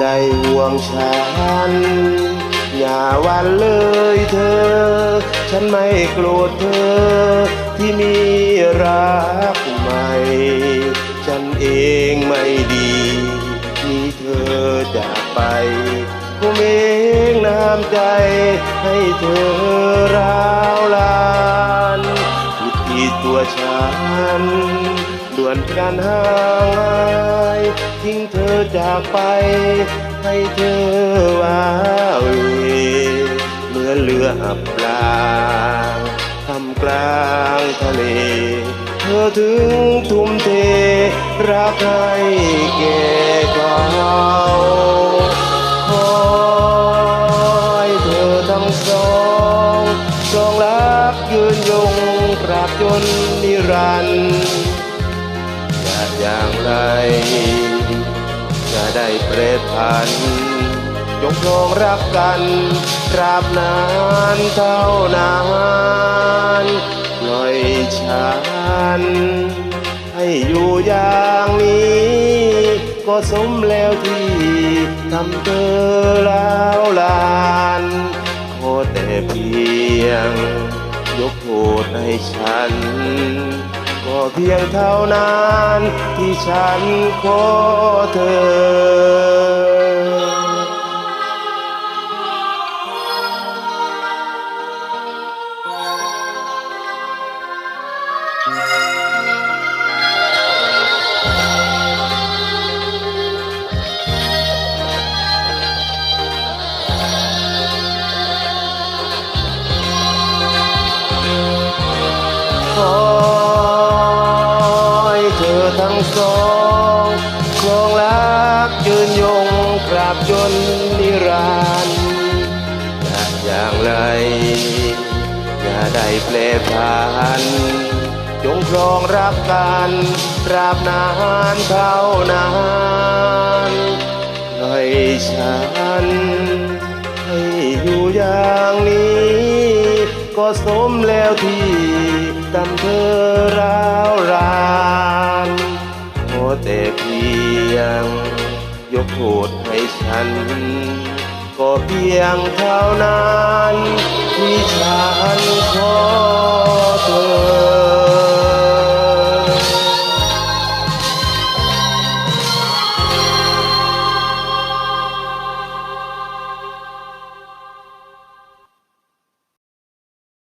ได้ห่วงฉัน อย่าวันเลยเธอ ฉันไม่โกรธเธอ ที่มีรักใหม่ ฉันเองไม่ดีมีเธอจากไปผมเองน้ำใจให้เธอร้าวลานผิดที่ตัวฉันด่วนกันห่าง ทิ้งเธอจากไป ให้เธอว้าเวเหมือนเรืออับปลาทำกลางทะเล เธอถึงทุ่มเท รักให้แก่เขาขอให้เธอทั้งสองจงรักยืนยงตราบจนนิรันดร์จะอย่างไร จะได้เปรตพันจงคงรักกันตราบนานเท่านานปล่อยฉันให้อยู่อย่างนี้ ก็สมแล้วที่ทำเธอแล้วลานขอแต่เพียง ยกโทษให้ฉัน ก็เพียงเท่านั้นที่ฉันขอเธอ ขอให้เธอทั้งสองครองรักยืนยงกราบจนนิรันดร์อย่างไร อย่าได้แปลผันจงครองรักกันตราบนานเท่านานให้ฉัน ให้อยู่อย่างนี้ ก็สมแล้วที่ ตำเธอร้าวรานขอแต่เพียง ยกโทษให้ฉัน ก็เพียงเท่านั้น ที่ฉันขอเธอ